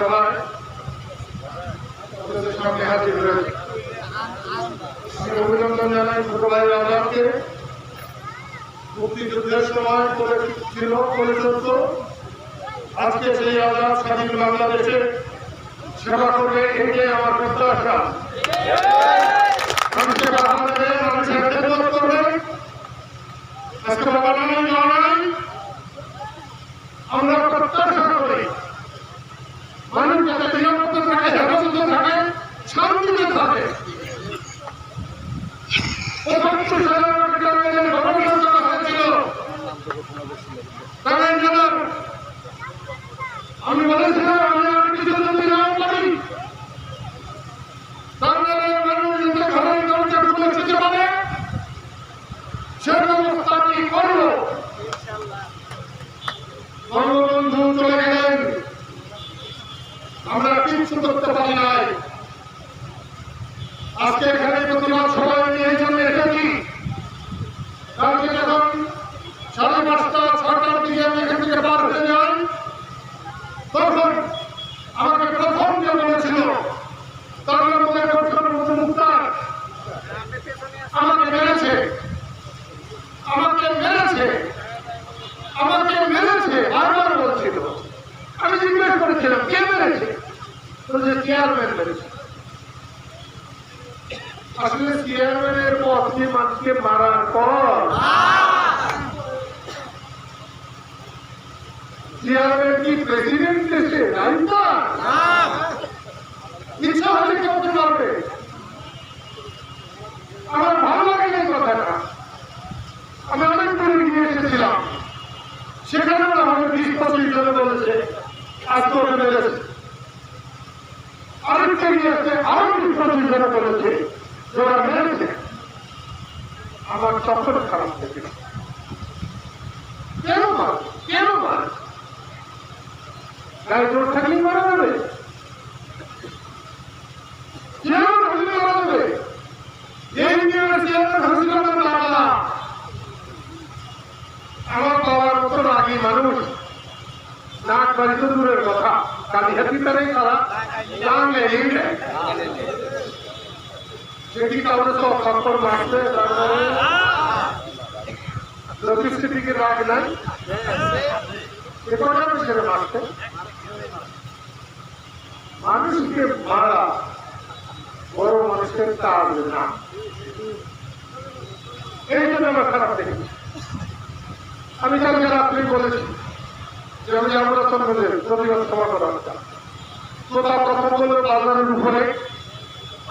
সভায় সামনে হাজির হয়েছে আমি অভিনন্দন জানাই ছোট ভাই আজাদকে মুক্তিযুদ্ধের সময় করে ছিল করে চলত আজকে সেই আজাদ স্বাধীন বাংলাদেশে সেবা করবে, এটাই আমার প্রত্যাশা। মানুষের বাধা দেবে মানুষের খেদমত করবে। আজকে আমরা প্রত্যাশা করি মানুষ যাতে নিরাপত্তা থাকে হেফাজতে থাকে শান্তিতে থাকে খপ্পর মারছে তারপরে লজিস্টিকে রাগ নাই। সেটা মারছে। মানুষকে মারা বড় মানুষের কাজ না। এই জন্য আমরা খারাপ দেখি আমি কালকে রাত্রি বলেছি যে আমি আমরা চন্দ্রদের প্রতিবাদ সভা করা হচ্ছে কোথাও প্রথম বলল বাজারের উপরে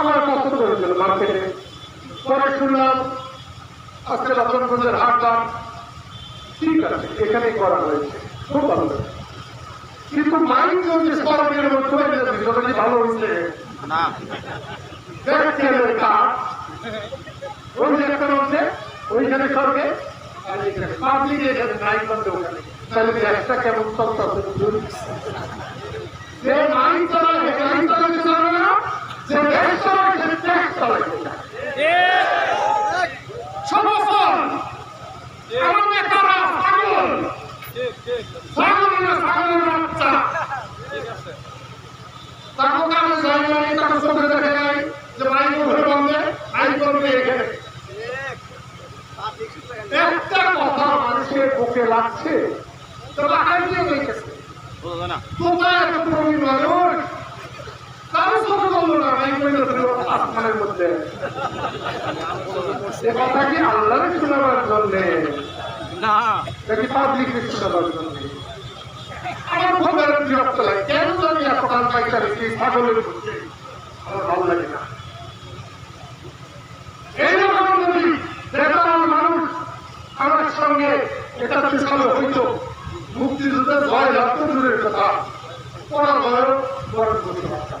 আমার পছন্দ হয়েছিল মার্কেটে পরে শুনলাম আজকে রতনগঞ্জের হাট দাম ঠিক আছে এখানেই করা হয়েছে খুব ভালো কিন্তু মাইন্ড যে সরকারের মধ্যে চলে কি ভালো হয়েছে। না। ওই জায়গাটার মধ্যে ওইখানে সরবে পাবলিক এখানে নাই করতে ওখানে তাহলে গ্যাসটা কেমন চলতেছে যে না ট্যাক্স চালাতে সমস্ত আমার নেতারা পাগল পাগল না পাগলের বাচ্চা তাকে আমি জানি তাকে চোখে দেখে নাই যে মাইন ঘরে বন্ধে আইন করবে এখানে। একটা কথা মানুষের বুকে লাগছে তো লাগাই দিয়ে বোঝা যায় না কোথায় এত প্রবীণ মানুষ কারও চোখে বলল না আইন করলে আসমানের মধ্যে। এ কথা কি আল্লাহরে শোনাবার জন্যে? না। নাকি পাবলিক শোনাবার জন্যে? আমার খুব বিরক্ত লাগে। কেন জানি এত কাল পাইতে রেখে ছাগলের আমার ভালো লাগে না। এইরকম যদি বেকার মানুষ আমার সঙ্গে এটা পেছানো হইতো? মুক্তিযুদ্ধের ভয় লাগতো দূরের কথা। পড়া ভয় করতে পারতাম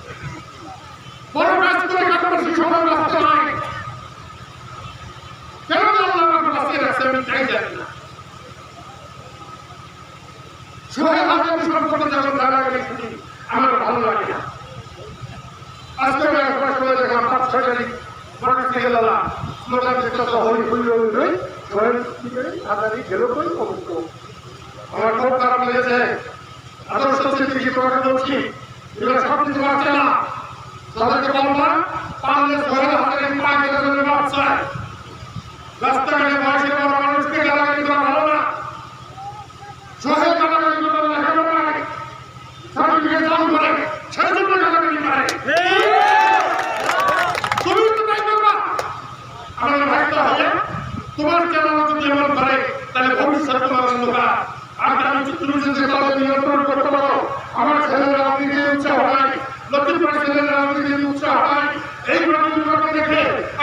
আদর্শ স্মৃতি তোমাকে বলছি এগুলো সব কিছু আছে না। তাদেরকে বলবা ধরে বাচ্চায় রাস্তাঘাটে বয়সে বড় মানুষকে গালাগালি করা ভালো না। সোহেল গালাগালি করা লেখাপড়া নাই। সার্টিফিকেট দাম করে সেই জন্য গালাগালি করে? তুমি তো তাই করবা। আমার ভাইটা হবে তোমার কেমন যদি এমন করে তাহলে ভবিষ্যৎ তোমার অন্ধকার। আমার ছেলেরা উৎসাহ হয়, লক্ষ্মীপুরের ছেলেরা রাজনীতি উৎসাহ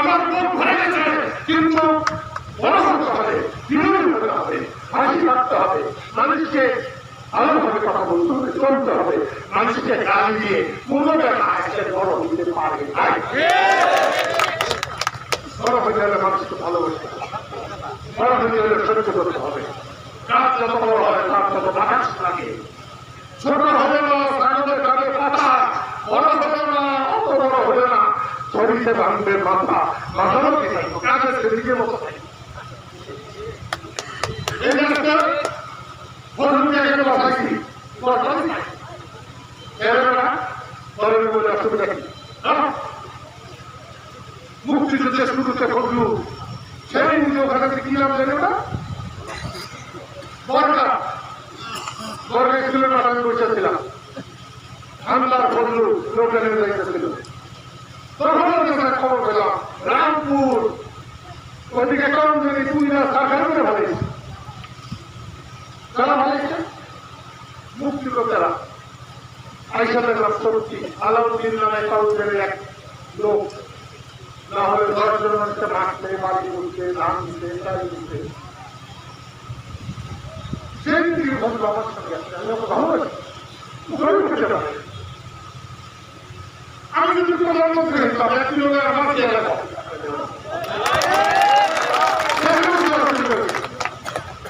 আমার গেছে, কিন্তু বড় হতে হবে হবে, মানুষকে ভালোভাবে কথা বলতে হবে হবে, মানুষকে গালি দিয়ে কোনো হলে মানুষকে ভালোবাসতে হবে, বড় হতে হলে সহ্য করতে হবে। কাজ যত বড় হয় তার তত বাতাস লাগে। ছোট হবে না সাগরের কানে পাতা বড় হবে না, অত বড় হবে না শরীরে বাঁধবে মাথা মাথার মধ্যে থাকবে সেদিকে মতো কি হ্যাঁ? শুরুতে ফজলু সেই ওখানে কি নাম জানি ওটা বরকা স্কুলের মাঠে আমি বসেছিলাম হামলার ফজলু লোকে যাইতেছিল তখন আমি খবর পেলাম, রামপুর ওইদিকে কম যদি তুই না সরকার করে ভালোই কারা ভালোইছে মুক্তি লোকেরা। আইসা দেখলাম এক লোক। না হলে দশ জন মানুষকে মারতে বাড়ি করতে ধান দিতে চাই দিতে। সেই দিকে বন্ধু আমার সঙ্গে আছে আমি ওকে ভালোবাসি ওখানে উঠে যাবে আমি যদি প্রধানমন্ত্রী হইতাম একটি লোকের আমার কি এলাকা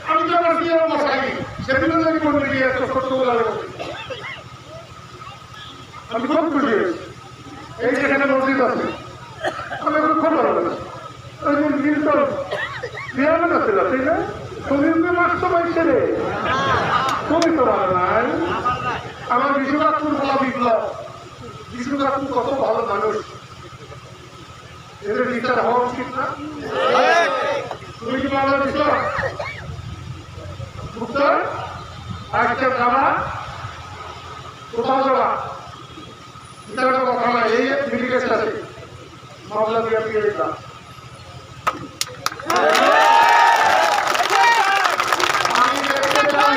আমি তো আমার কি মশাই সেদিনও যদি মনে গিয়ে একটা ছোট্ট আমি খুব খুশি হয়েছি এই যেখানে মসজিদ আছে আমি খুব ভালো তুমি পাইছে রে তুমি তো ভালো নাই আমার বিশ্বনাথপুর বলা বিপ্লব। বিষ্ণুকাকুর কত ভালো মানুষ। এদের বিচার হওয়া উচিত না? তুমি কি মামলা দিচ্ছ উত্তর আজকে যাবা কোথাও যাবা? বিচারটা কথা না এই মিডিকের সাথে মামলা দিয়ে দিয়ে দিলাম আমি দেখতে চাই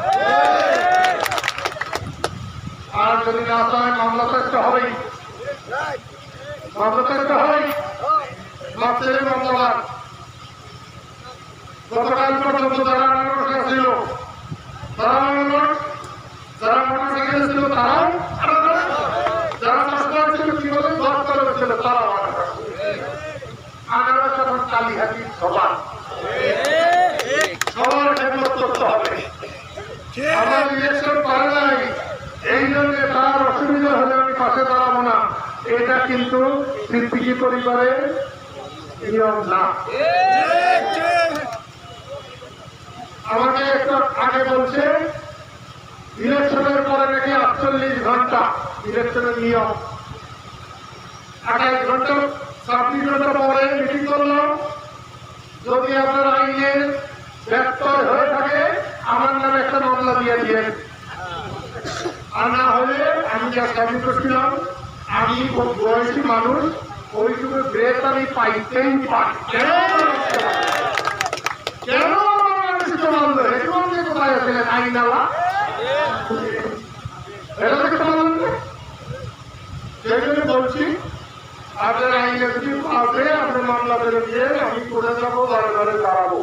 আর যদি না চায়, মামলা একটা হবেই। মামলা একটা হবেই। মাত্রে মামলার গতকাল পর্যন্ত যারা মানুষ ছিল, তারা মানুষ যারা মোটর সাইকেল ছিল তারাও যারা রাস্তায় ছিল কি বলে দশ করে ছিল তারাও আনারস এখন কালীহাতি সবার সবার খেদমত করতে হবে। আমার ইলেকশন পারে নাই। এই জন্য তার অসুবিধা হলে আমি পাশে দাঁড়াবো না। এটা কিন্তু সিদ্দিকি পরিবারের নিয়ম না। আমাকে একটু আগে বলছে, ইলেকশনের পরে নাকি আটচল্লিশ ঘণ্টা ইলেকশনের নিয়ম। আঠাশ ঘণ্টা, ছাব্বিশ ঘণ্টা পরে মিটিং করলাম। যদি আপনার আইনে ব্যত্যয় হয়ে থাকে আমার নামে একটা মামলা দিয়ে দিয়ে আর না হলে আমি যা দাবি করছিলাম, আমি বয়সী মানুষ ওই ওইটুকু ব্রেক আমি পাইতেই কেন বলছি, আপনার যদি আছে আপনি মামলা আমি করে যাব, ঘরে ঘরে দাঁড়াবো।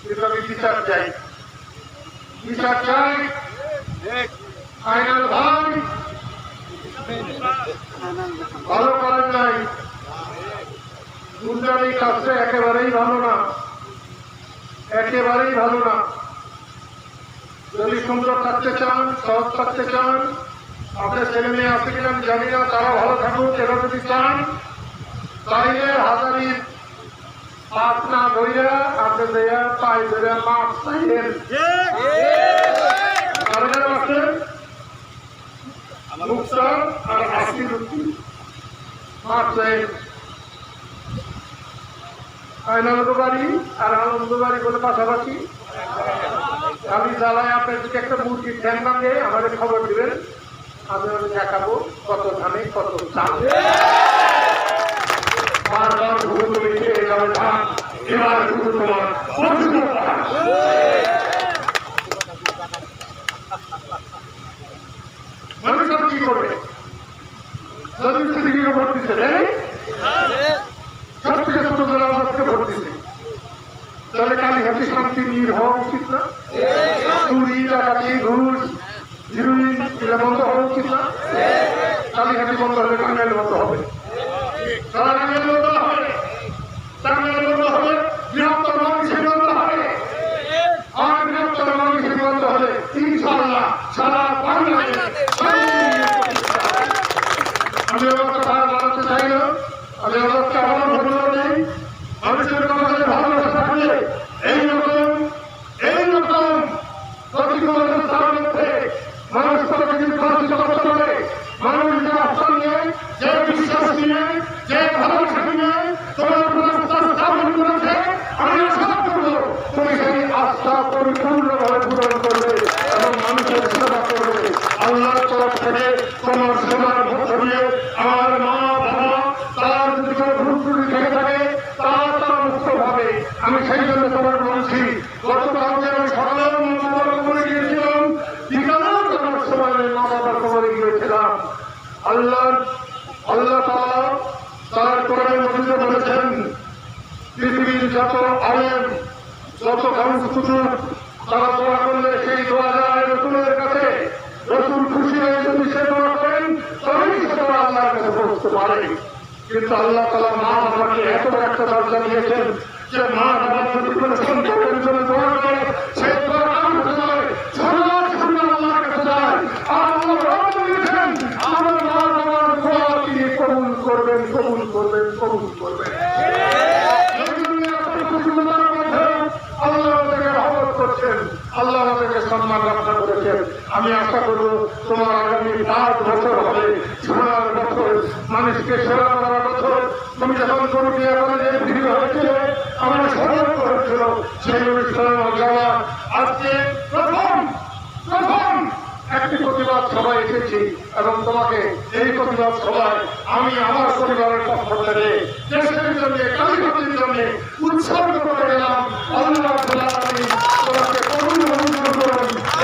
কিন্তু আমি বিচার চাই। বিচার চাই আইনাল ভাই ভালো করেন নাই গুন্ডামি কাজটা একেবারেই ভালো না একেবারেই ভালো না যদি সুন্দর থাকতে চান সহজ থাকতে চান আপনার ছেলে মেয়ে আছে কিনা আমি জানি না তারা ভালো থাকুক এরা যদি চান তাইলে হাজারির পাপ না ধইরা আপনি দেয়া পাই ধরে চাইলেন কারণ আছে মুক্তার আর আনন্দ বাড়ি আর আনন্দ বাড়ি বলে পাশাপাশি। আমি জ্বালায় আপনাদেরকে একটা মুরগির ঠ্যাং ভাঙে আমাদের খবর দিবেন। আমি আমি দেখাবো কত ধানে, কত চাল। বারবার এবার পছন্দ করা। মানুষ কি করবে? যদি সেদিকে ভোট দিচ্ছে সব থেকে ছোট জেলা আজকে ভোট দিচ্ছে তাহলে কালীঘাটে শান্তি নীর হওয়া উচিত না? চুরি, ডাকাতি, ঘুষ হিরোইন এটা বন্ধ হওয়া উচিত বন্ধ হবে সারা টাঙ্গাইল বন্ধ হবে টাঙ্গাইল বন্ধ হবে বৃহত্তর মানুষের বন্ধ হবে আর বৃহত্তর মানুষের বন্ধ হলে ইনশাআল্লাহ সারা বাংলাদেশ আমি আমার কথা আর বাড়াতে চাই না আমি আমাকে আমার ঘটনা নেই মানুষের কথা ভালোবাসা থাকলে এইরকম এইরকম প্রতিকূলতার স্থানের মধ্যে মানুষ প্রতিদিন প্রতিষ্ঠিত করতে পারে মানুষ যে আস্থা নিয়ে যে বিশ্বাস নিয়ে যে ভালোবাসা নিয়ে তোমার প্রতিষ্ঠান স্থাপন করেছে আমি আশা করব তুমি সেই আস্থা পরিপূর্ণভাবে পূরণ করবে এবং মানুষের সেবা করবে আল্লাহর তরফ থেকে তোমার সেবার মধ্য দিয়ে আমার মা বাবা তার যদি কোনো ভুল ত্রুটি থেকে থাকে তা তারা মুক্ত হবে আমি সেই জন্য তোমার বলছি গতকালকে আমি সকালে মা বাবার খবরে গিয়েছিলাম বিকালেও তোমার সময় আমি মা বাবার খবরে গিয়েছিলাম আল্লাহ আল্লাহ তাআলা তার কোরআনের মধ্যে বলেছেন পৃথিবীর যত আলেম যত কুতুব তারা দোয়া করলে সেই দোয়া যায় রসুলের কাছে। রসুল খুশি হয়ে যদি সে দোয়া করেন, তবেই সে দোয়া আল্লাহর কাছে পৌঁছতে পারে। কিন্তু আল্লাহ তালা মা বাবাকে এত একটা দরজা দিয়েছেন যে মা বাবা যদি কোনো সন্তানের জন্য দোয়া করে সেই দোয়া কাম হতে যায়। সর্বাত সামনে আল্লাহর কাছে যায় আর আল্লাহ রহমত দিয়েছেন আমার মা বাবার দোয়া তিনি কবুল করবেন কবুল করবেন কবুল করবেন আল্লাহ আমাদেরকে রহমত করছেন আল্লাহ আমাদেরকে সম্মান রক্ষা করেছেন। আমি আশা করব তোমার আগামী পাঁচ বছর হবে। সোনার বছর মানুষকে সেবা করার বছর তুমি যখন করুণিয়া কলেজে ভিড় হয়েছিল, আমার সতর্ক করেছিল সেই অনুষ্ঠানে যাওয়া আজকে প্রথম প্রথম একটি প্রতিবাদ সভায় এসেছি এবং তোমাকে এই প্রতিবাদ সভায় আমি আমার পরিবারের পক্ষ থেকে দেশের জন্য কালীপতির জন্য উৎসর্গ করে গেলাম আল্লাহ তোমাকে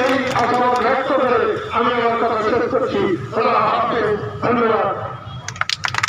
এই আশাবাদ ব্যক্ত করে আমি আমার কথা শেষ করছি।